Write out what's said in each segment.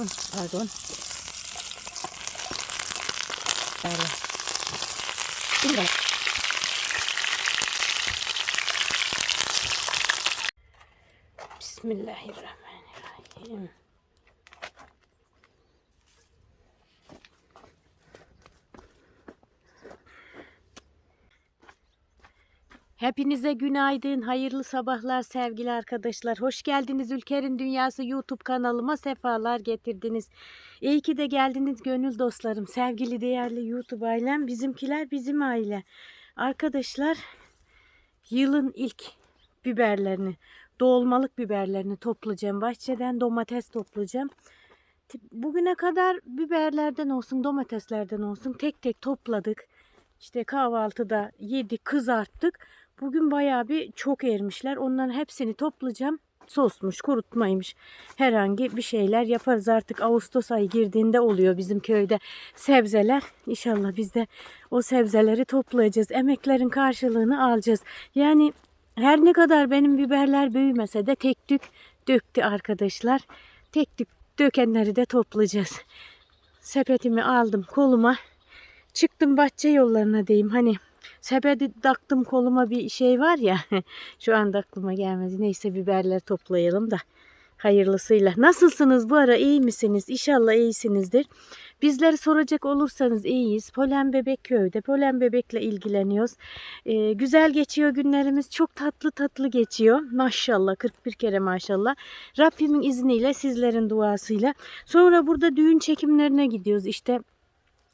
Hı, Pardon. Böyle. Dur bakalım. Hepinize günaydın, hayırlı sabahlar sevgili arkadaşlar. Hoş geldiniz Ülker'in Dünyası YouTube kanalıma sefalar getirdiniz. İyi ki de geldiniz gönül dostlarım, sevgili değerli YouTube ailem, bizimkiler bizim aile. Arkadaşlar yılın ilk biberlerini, dolmalık biberlerini toplayacağım. Bahçeden domates toplayacağım. Bugüne kadar biberlerden olsun, domateslerden olsun tek tek topladık. İşte kahvaltıda yedik, kızarttık. Bugün bayağı bir çok ermişler. Onların hepsini toplayacağım. Sosmuş, kurutmaymış. Herhangi bir şeyler yaparız artık. Ağustos ayı girdiğinde oluyor bizim köyde sebzeler. İnşallah biz de o sebzeleri toplayacağız. Emeklerin karşılığını alacağız. Yani her ne kadar benim biberler büyümese de tek tük döktü arkadaşlar. Tek tük dökenleri de toplayacağız. Sepetimi aldım koluma. Çıktım bahçe yollarına diyeyim. Hani sepeti taktım koluma bir şey var ya. Şu anda aklıma gelmedi. Neyse biberler toplayalım da. Hayırlısıyla. Nasılsınız bu ara? iyi misiniz? İnşallah iyisinizdir. Bizleri soracak olursanız iyiyiz. Polen Bebek köyde. Polen Bebek'le ilgileniyoruz. Ee, güzel geçiyor günlerimiz. Çok tatlı tatlı geçiyor. Maşallah 41 kere maşallah. Rabbimin izniyle sizlerin duasıyla. Sonra burada düğün çekimlerine gidiyoruz. İşte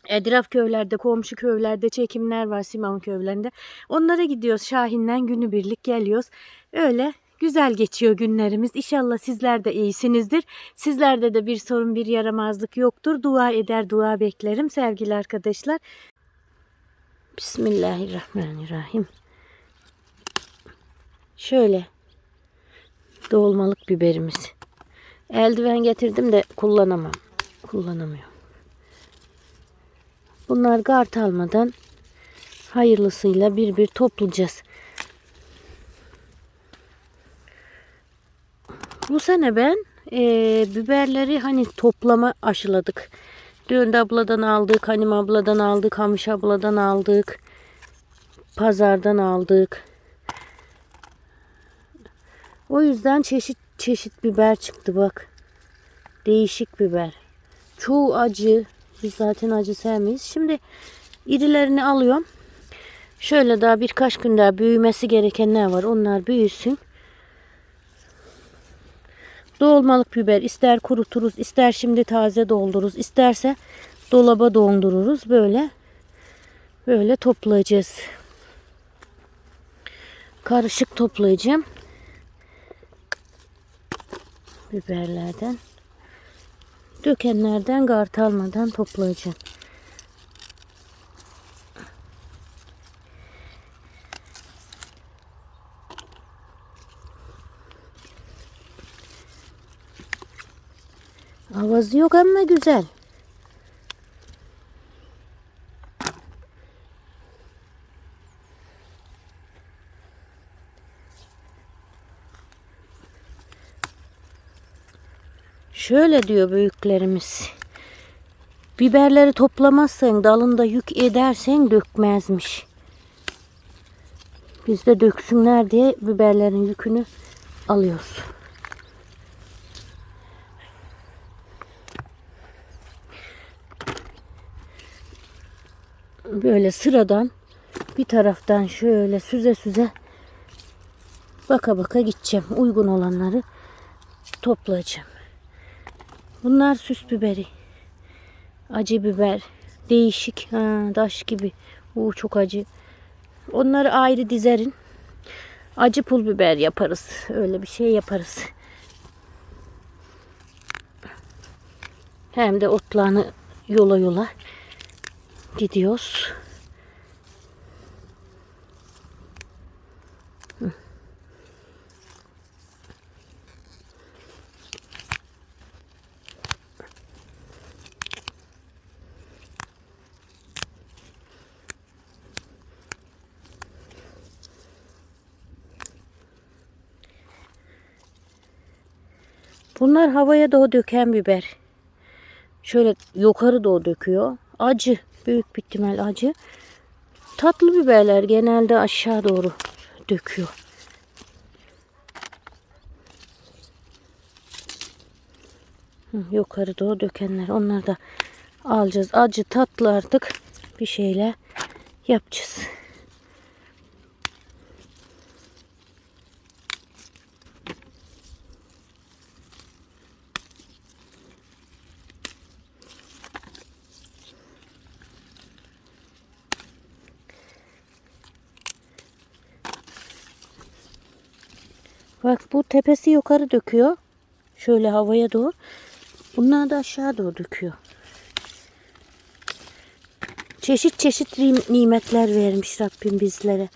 Etraf köylerde, komşu köylerde çekimler var Siman köylerinde. Onlara gidiyoruz Şahin'den günübirlik geliyoruz. Öyle güzel geçiyor günlerimiz. İnşallah sizler de iyisinizdir. Sizlerde de bir sorun, bir yaramazlık yoktur. Dua eder, dua beklerim sevgili arkadaşlar. Bismillahirrahmanirrahim. Şöyle dolmalık biberimiz. Eldiven getirdim de kullanamam. Kullanamıyorum. Bunlar kart almadan hayırlısıyla bir bir toplayacağız. Bu sene ben e, biberleri hani toplama aşıladık. Döndü abladan aldık, Hanim abladan aldık, Hamış abladan aldık. Pazardan aldık. O yüzden çeşit çeşit biber çıktı bak. Değişik biber. Çoğu acı, biz zaten acı sevmeyiz. Şimdi irilerini alıyorum. Şöyle daha birkaç gün daha büyümesi gerekenler var. Onlar büyüsün. Dolmalık biber ister kuruturuz, ister şimdi taze doldururuz, isterse dolaba dondururuz. Böyle böyle toplayacağız. Karışık toplayacağım. Biberlerden. Dökenlerden kart almadan toplayacağım. Avazı yok ama güzel. Şöyle diyor büyüklerimiz. Biberleri toplamazsan dalında yük edersen dökmezmiş. Biz de döksünler diye biberlerin yükünü alıyoruz. Böyle sıradan bir taraftan şöyle süze süze baka baka gideceğim. Uygun olanları toplayacağım. Bunlar süs biberi. Acı biber. Değişik. Ha, taş gibi. Uu, çok acı. Onları ayrı dizerin. Acı pul biber yaparız. Öyle bir şey yaparız. Hem de otlarını yola yola gidiyoruz. Bunlar havaya doğru döken biber. Şöyle yukarı doğru döküyor. Acı. Büyük bir ihtimal acı. Tatlı biberler genelde aşağı doğru döküyor. Yukarı doğru dökenler. Onları da alacağız. Acı tatlı artık bir şeyler yapacağız. Bak bu tepesi yukarı döküyor. Şöyle havaya doğru. Bunlar da aşağı doğru döküyor. Çeşit çeşit nimetler vermiş Rabbim bizlere.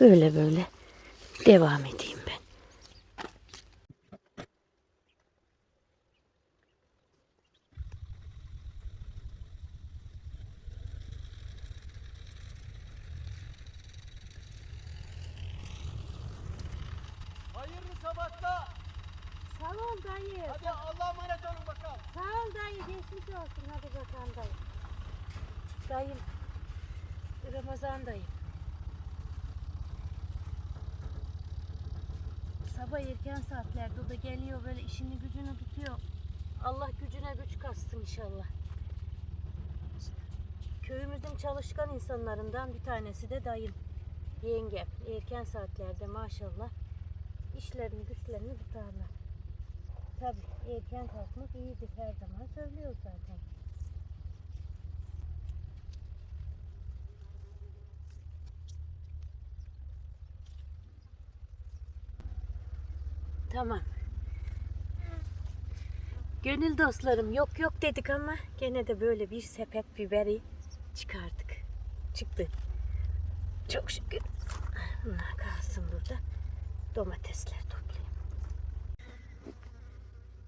Böyle böyle devam edeyim ben. Hayırlı sabahlar. Sağ ol dayı. Hadi Allah'a emanet olun bakalım. Sağ ol dayı. Geçmiş olsun. Hadi bakalım dayı. Dayım. Ramazan dayım. Sabah erken saatlerde o da geliyor böyle işini gücünü tutuyor. Allah gücüne güç katsın inşallah. Köyümüzün çalışkan insanlarından bir tanesi de dayım. Yengem. Erken saatlerde maşallah işlerini güçlerini tutarlar. Tabii erken kalkmak iyidir her zaman söylüyor zaten. Tamam. Gönül dostlarım yok yok dedik ama gene de böyle bir sepet biberi çıkardık. Çıktı. Çok şükür. Bunlar kalsın burada. Domatesler toplayayım.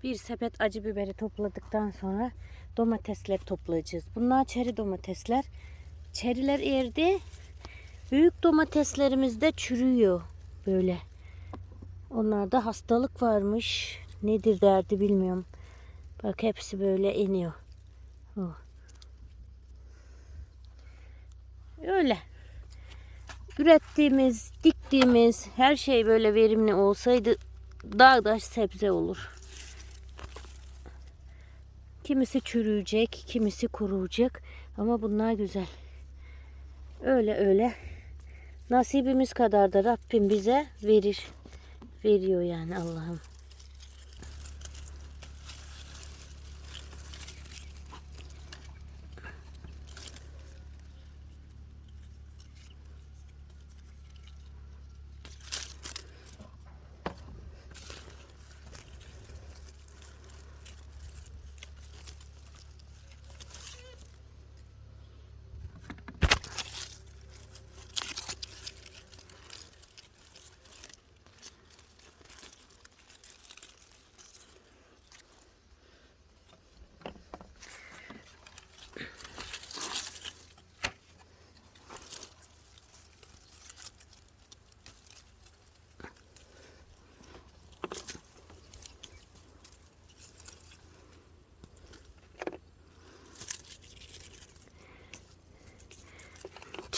Bir sepet acı biberi topladıktan sonra domatesler toplayacağız. Bunlar çeri domatesler. Çeriler erdi. Büyük domateslerimiz de çürüyor böyle. Onlarda hastalık varmış. Nedir derdi bilmiyorum. Bak hepsi böyle iniyor. Oh. Öyle. Ürettiğimiz, diktiğimiz her şey böyle verimli olsaydı dağdaş sebze olur. Kimisi çürüyecek, kimisi kuruyacak ama bunlar güzel. Öyle öyle. Nasibimiz kadar da Rabbim bize verir. Veriyor yani Allah'ım.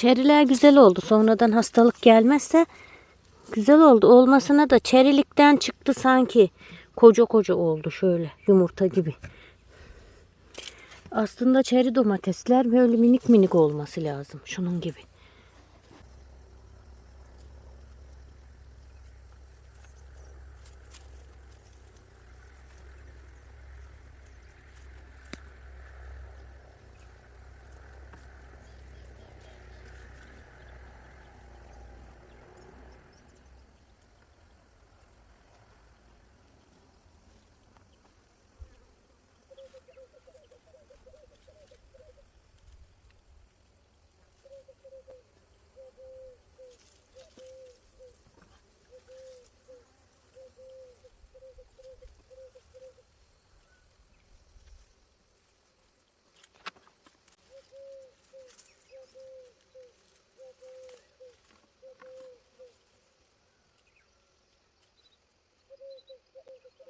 Çeriler güzel oldu. Sonradan hastalık gelmezse güzel oldu. Olmasına da çerilikten çıktı sanki. Koca koca oldu şöyle yumurta gibi. Aslında çeri domatesler böyle minik minik olması lazım. Şunun gibi.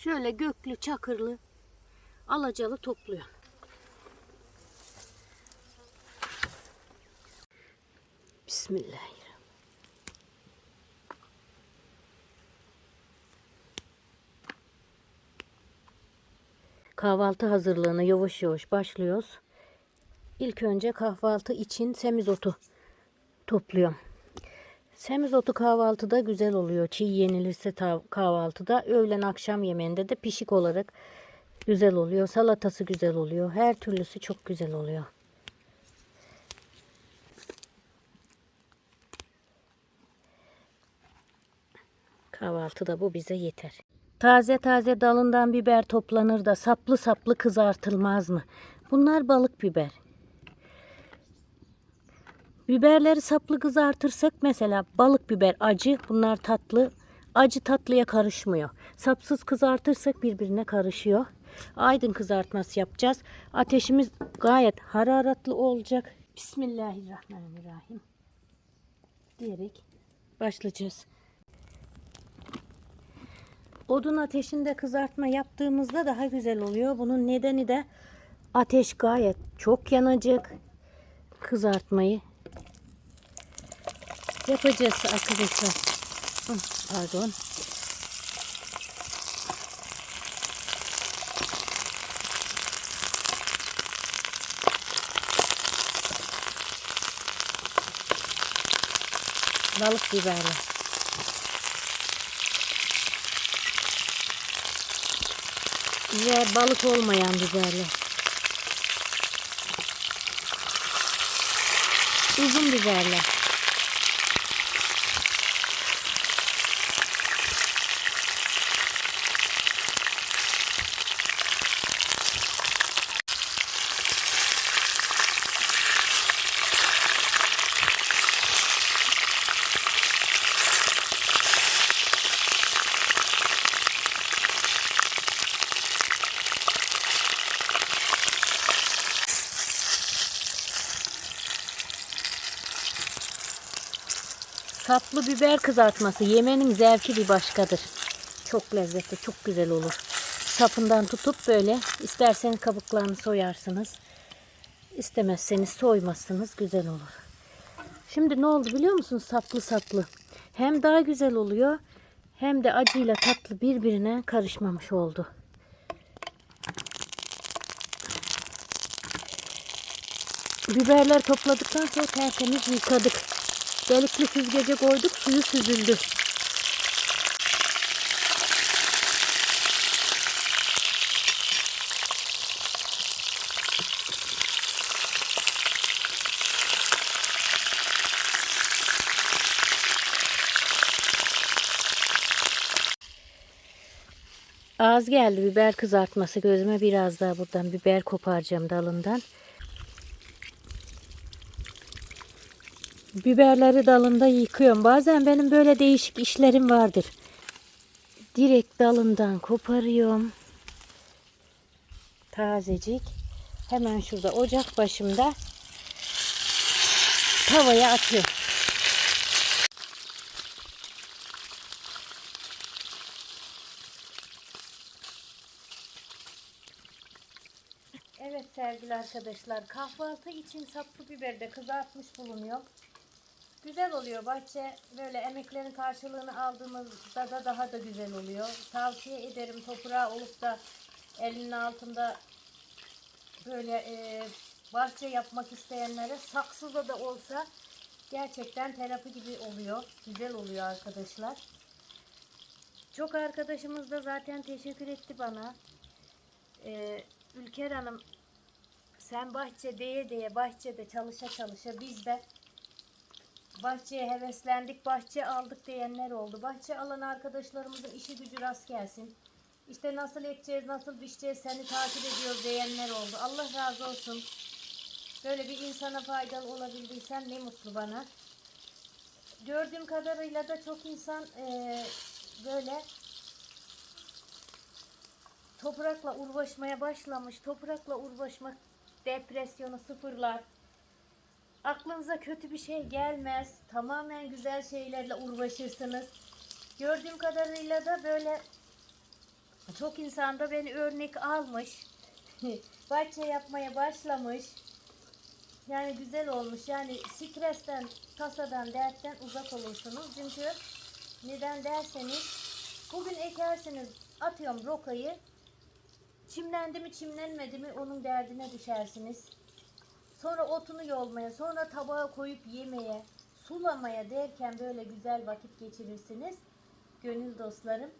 Şöyle göklü, çakırlı, alacalı topluyor. Bismillahirrahmanirrahim. Kahvaltı hazırlığına yavaş yavaş başlıyoruz. İlk önce kahvaltı için semizotu topluyorum. Semizotu kahvaltıda güzel oluyor. Çiğ yenilirse kahvaltıda, öğlen akşam yemeğinde de pişik olarak güzel oluyor. Salatası güzel oluyor. Her türlüsü çok güzel oluyor. Kahvaltıda bu bize yeter. Taze taze dalından biber toplanır da saplı saplı kızartılmaz mı? Bunlar balık biber. Biberleri saplı kızartırsak mesela balık biber acı, bunlar tatlı. Acı tatlıya karışmıyor. Sapsız kızartırsak birbirine karışıyor. Aydın kızartması yapacağız. Ateşimiz gayet hararetli olacak. Bismillahirrahmanirrahim. Diyerek başlayacağız. Odun ateşinde kızartma yaptığımızda daha güzel oluyor. Bunun nedeni de ateş gayet çok yanacak. Kızartmayı yapacağız arkadaşlar. Pardon. Balık biberle. Ve balık olmayan biberle. Uzun biberle. Saplı biber kızartması yemenin zevki bir başkadır. Çok lezzetli, çok güzel olur. Sapından tutup böyle isterseniz kabuklarını soyarsınız. İstemezseniz soymazsınız güzel olur. Şimdi ne oldu biliyor musunuz? Saplı saplı. Hem daha güzel oluyor hem de acıyla tatlı birbirine karışmamış oldu. Biberler topladıktan sonra tertemiz yıkadık. Delikli süzgece koyduk suyu süzüldü. Az geldi biber kızartması gözüme biraz daha buradan biber koparacağım dalından. Biberleri dalında yıkıyorum. Bazen benim böyle değişik işlerim vardır. Direkt dalından koparıyorum. Tazecik. Hemen şurada ocak başımda tavaya atıyorum. Evet sevgili arkadaşlar kahvaltı için saplı biberi de kızartmış bulunuyor. Güzel oluyor bahçe böyle emeklerin karşılığını aldığımızda da daha da güzel oluyor. Tavsiye ederim toprağı olup da elinin altında böyle e, bahçe yapmak isteyenlere saksıda da olsa gerçekten terapi gibi oluyor. Güzel oluyor arkadaşlar. Çok arkadaşımız da zaten teşekkür etti bana. Ee, Ülker Hanım sen bahçe diye diye bahçede çalışa çalışa biz de bahçeye heveslendik, bahçe aldık diyenler oldu. Bahçe alan arkadaşlarımızın işi gücü rast gelsin. İşte nasıl ekeceğiz, nasıl biçeceğiz seni takip ediyoruz diyenler oldu. Allah razı olsun. Böyle bir insana faydalı olabildiysem ne mutlu bana. Gördüğüm kadarıyla da çok insan eee, böyle toprakla uğraşmaya başlamış. Toprakla uğraşmak depresyonu sıfırlar. Aklınıza kötü bir şey gelmez. Tamamen güzel şeylerle uğraşırsınız. Gördüğüm kadarıyla da böyle Çok insan da beni örnek almış. Bahçe yapmaya başlamış. Yani güzel olmuş. Yani stresten, tasadan, dertten uzak olursunuz. Çünkü neden derseniz bugün ekersiniz atıyorum rokayı çimlendi mi çimlenmedi mi onun derdine düşersiniz. Sonra otunu yolmaya, sonra tabağa koyup yemeye, sulamaya derken böyle güzel vakit geçirirsiniz. Gönül dostlarım.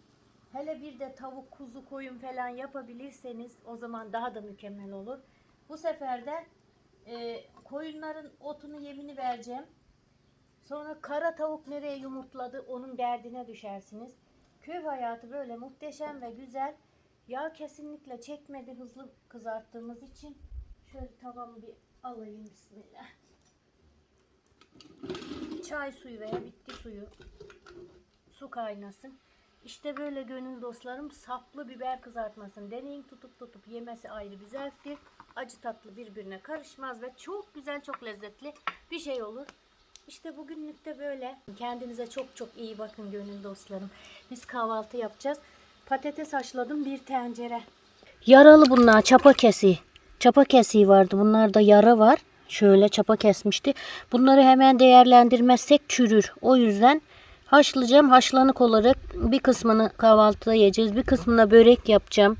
Hele bir de tavuk, kuzu, koyun falan yapabilirseniz o zaman daha da mükemmel olur. Bu sefer de e, koyunların otunu yemini vereceğim. Sonra kara tavuk nereye yumurtladı onun derdine düşersiniz. Köy hayatı böyle muhteşem ve güzel. Yağ kesinlikle çekmedi hızlı kızarttığımız için. Şöyle tavamı bir alayım bismillah. Çay suyu veya bitki suyu. Su kaynasın. İşte böyle gönül dostlarım saplı biber kızartmasını deneyin tutup tutup yemesi ayrı bir zevktir. Acı tatlı birbirine karışmaz ve çok güzel çok lezzetli bir şey olur. İşte bugünlük de böyle. Kendinize çok çok iyi bakın gönül dostlarım. Biz kahvaltı yapacağız. Patates haşladım bir tencere. Yaralı bunlar çapa kesi. Çapa kesiği vardı. Bunlarda yara var. Şöyle çapa kesmişti. Bunları hemen değerlendirmezsek çürür. O yüzden haşlayacağım. Haşlanık olarak bir kısmını kahvaltıda yiyeceğiz. Bir kısmına börek yapacağım.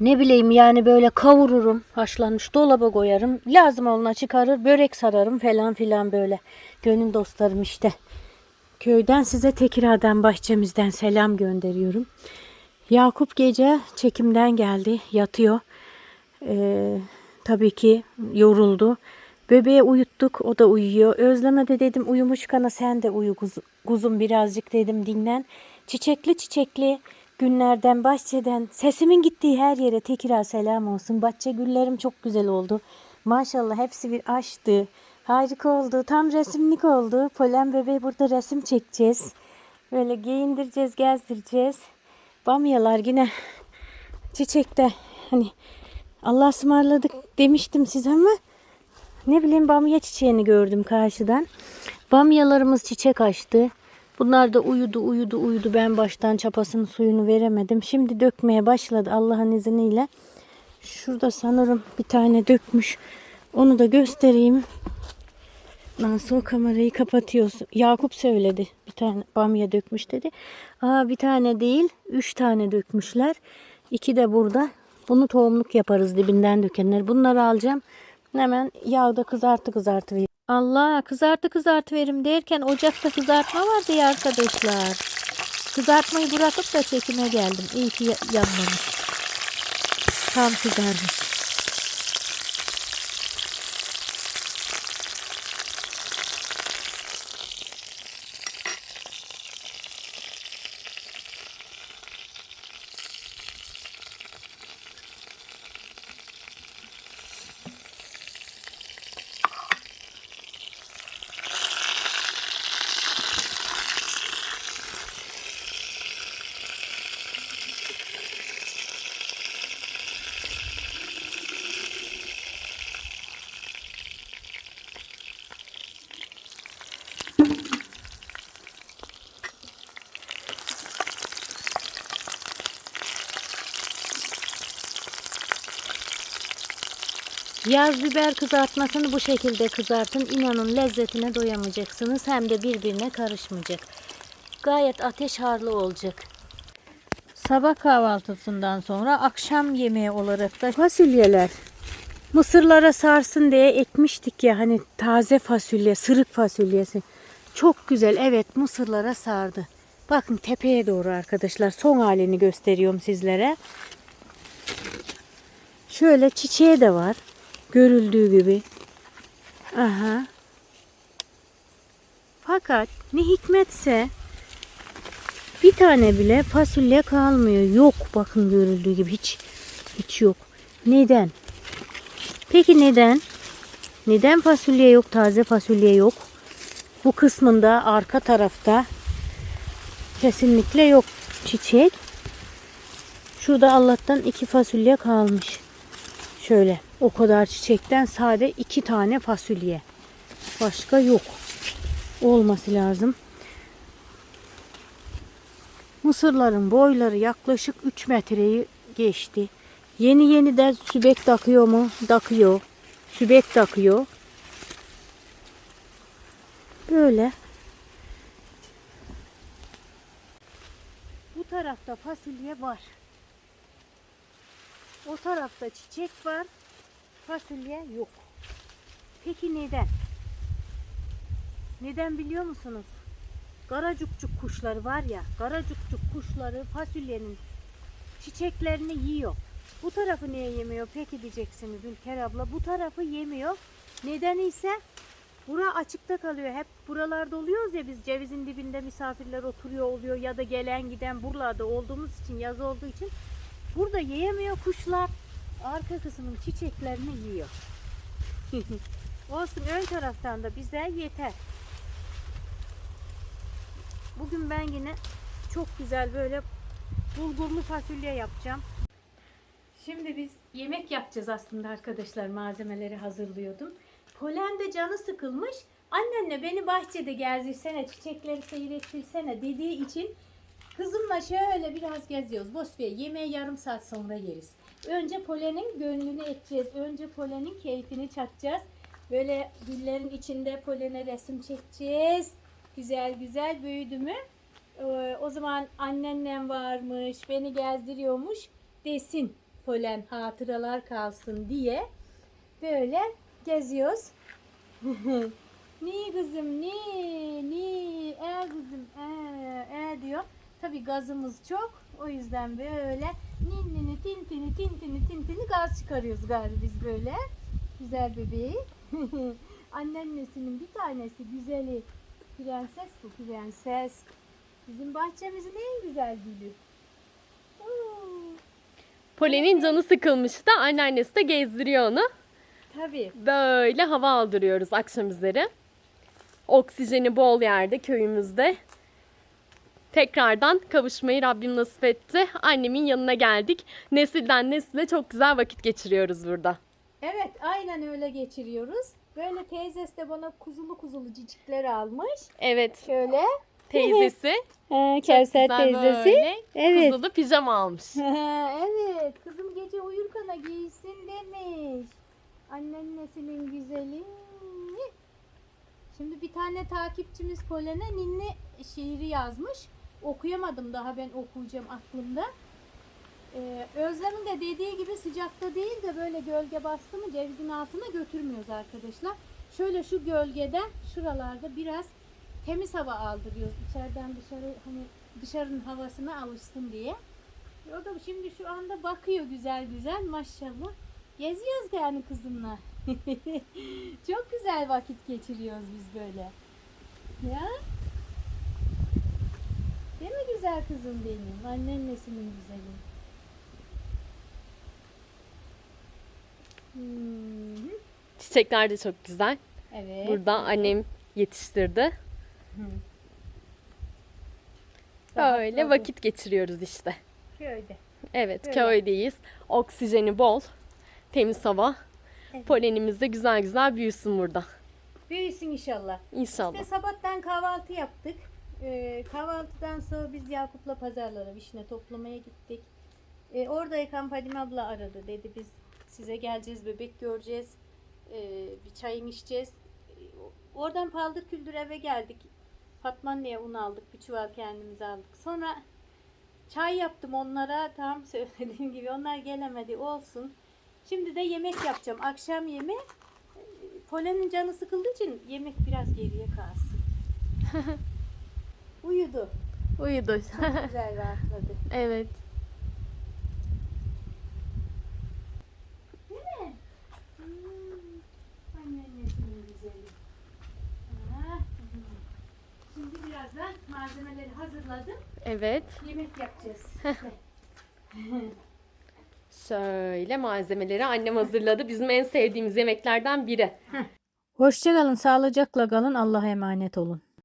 Ne bileyim yani böyle kavururum. Haşlanmış dolaba koyarım. Lazım olana çıkarır. Börek sararım falan filan böyle. Gönül dostlarım işte. Köyden size Tekirdağ'dan bahçemizden selam gönderiyorum. Yakup gece çekimden geldi. Yatıyor. Ee, tabii ki yoruldu. Bebeği uyuttuk. O da uyuyor. Özleme de dedim uyumuş kana sen de uyu kuz- kuzum birazcık dedim dinlen. Çiçekli çiçekli günlerden bahçeden sesimin gittiği her yere tekrar selam olsun. Bahçe güllerim çok güzel oldu. Maşallah hepsi bir açtı. Harika oldu. Tam resimlik oldu. Polen bebeği burada resim çekeceğiz. Böyle giyindireceğiz, gezdireceğiz. Bamyalar yine çiçekte hani Allah ısmarladık demiştim size ama ne bileyim bamya çiçeğini gördüm karşıdan. Bamyalarımız çiçek açtı. Bunlar da uyudu uyudu uyudu. Ben baştan çapasının suyunu veremedim. Şimdi dökmeye başladı Allah'ın izniyle. Şurada sanırım bir tane dökmüş. Onu da göstereyim. Nasıl kamerayı kapatıyorsun? Yakup söyledi. Bir tane bamya dökmüş dedi. Aa bir tane değil, üç tane dökmüşler. İki de burada. Bunu tohumluk yaparız dibinden dökenler. Bunları alacağım. Hemen yağda kızartı kızartı vereyim. Allah kızartı kızartı verim derken ocakta kızartma vardı ya arkadaşlar. Kızartmayı bırakıp da çekime geldim. İyi ki ya- yanmamış. Tam kızarmış. Yaz biber kızartmasını bu şekilde kızartın. İnanın lezzetine doyamayacaksınız. Hem de birbirine karışmayacak. Gayet ateş harlı olacak. Sabah kahvaltısından sonra akşam yemeği olarak da fasulyeler. Mısırlara sarsın diye ekmiştik ya hani taze fasulye, sırık fasulyesi. Çok güzel evet mısırlara sardı. Bakın tepeye doğru arkadaşlar son halini gösteriyorum sizlere. Şöyle çiçeği de var. Görüldüğü gibi. Aha. Fakat ne hikmetse bir tane bile fasulye kalmıyor. Yok bakın görüldüğü gibi hiç hiç yok. Neden? Peki neden? Neden fasulye yok? Taze fasulye yok. Bu kısmında arka tarafta kesinlikle yok çiçek. Şurada Allah'tan iki fasulye kalmış. Şöyle o kadar çiçekten sade iki tane fasulye. Başka yok. Olması lazım. mısırların boyları yaklaşık 3 metreyi geçti. Yeni yeniden sübek takıyor mu? Takıyor. Sübek takıyor. Böyle. Bu tarafta fasulye var. O tarafta çiçek var. Fasulye yok. Peki neden? Neden biliyor musunuz? Garacukçuk kuşları var ya, garacukçuk kuşları fasulyenin çiçeklerini yiyor. Bu tarafı niye yemiyor peki diyeceksiniz Ülker abla. Bu tarafı yemiyor. Nedeni ise bura açıkta kalıyor. Hep buralarda oluyoruz ya biz cevizin dibinde misafirler oturuyor oluyor ya da gelen giden buralarda olduğumuz için yaz olduğu için burada yiyemiyor kuşlar. Arka kısmın çiçeklerini yiyor. Olsun ön taraftan da bize yeter. Bugün ben yine çok güzel böyle bulgurlu fasulye yapacağım. Şimdi biz yemek yapacağız aslında arkadaşlar. Malzemeleri hazırlıyordum. Polen de canı sıkılmış. Annenle beni bahçede gezdirsene, çiçekleri seyrettirsene dediği için kızımla şöyle biraz geziyoruz. Bosfiye yemeği yarım saat sonra yeriz. Önce polenin gönlünü edeceğiz. Önce polenin keyfini çakacağız. Böyle güllerin içinde polene resim çekeceğiz. Güzel güzel büyüdü mü? Ee, o zaman anneannem varmış, beni gezdiriyormuş desin polen hatıralar kalsın diye böyle geziyoruz. ni kızım ni ni e kızım e e diyor. Tabi gazımız çok. O yüzden böyle ninnini tintini tintini tintini gaz çıkarıyoruz galiba biz böyle. Güzel bebeği. Anneannesinin bir tanesi güzeli. Prenses bu prenses. Bizim bahçemizin en güzel gülü. Polen'in canı sıkılmış da anneannesi de gezdiriyor onu. Tabii. Böyle hava aldırıyoruz akşam üzeri. Oksijeni bol yerde köyümüzde. Tekrardan kavuşmayı Rabbim nasip etti. Annemin yanına geldik. Nesilden nesile çok güzel vakit geçiriyoruz burada. Evet aynen öyle geçiriyoruz. Böyle teyzesi de bana kuzulu kuzulu cicikler almış. Evet Şöyle. teyzesi çok Kevser güzel teyzesi. böyle Evet. kuzulu pijama almış. evet. Kızım gece uyurkana giysin demiş. Anneannesinin güzeli. Şimdi bir tane takipçimiz Polen'e ninni şiiri yazmış. Okuyamadım daha ben okuyacağım aklımda. Ee, Özlem'in de dediği gibi sıcakta değil de böyle gölge bastı mı cevizin altına götürmüyoruz arkadaşlar. Şöyle şu gölgede şuralarda biraz temiz hava aldırıyoruz. İçeriden dışarı hani dışarının havasına alışsın diye. O da şimdi şu anda bakıyor güzel güzel maşallah. Geziyoruz yani kızımla. Çok güzel vakit geçiriyoruz biz böyle. Ya? Değil mi güzel kızım benim? Anneannesinin güzeli. Hmm, Çiçekler de çok güzel. Evet. Burada annem yetiştirdi. Böyle Rahatladı. vakit geçiriyoruz işte. Köyde. Evet Böyle. köydeyiz. Oksijeni bol. Temiz hava. Evet. Polenimiz de güzel güzel büyüsün burada. Büyüsün inşallah. İnşallah. İşte sabahtan kahvaltı yaptık. Ee, kahvaltıdan sonra biz Yakup'la pazarlara vişne toplamaya gittik. Ee, oradayken Fadime abla aradı. Dedi biz size geleceğiz, bebek göreceğiz. Ee, bir çayını içeceğiz. Ee, oradan paldır küldür eve geldik. Fatma un aldık. Bir çuval kendimize aldık. Sonra çay yaptım onlara. Tam söylediğim gibi onlar gelemedi. Olsun. Şimdi de yemek yapacağım. Akşam yemeği. Polen'in canı sıkıldığı için yemek biraz geriye kalsın. Uyudu. Uyudu. Çok güzel rahatladı. evet. Değil mi? Hmm. Anneannesinin güzeli. Ah, kızım. Şimdi birazdan malzemeleri hazırladım. Evet. Yemek yapacağız. Şöyle malzemeleri annem hazırladı. Bizim en sevdiğimiz yemeklerden biri. Hoşçakalın, sağlıcakla kalın, Allah'a emanet olun.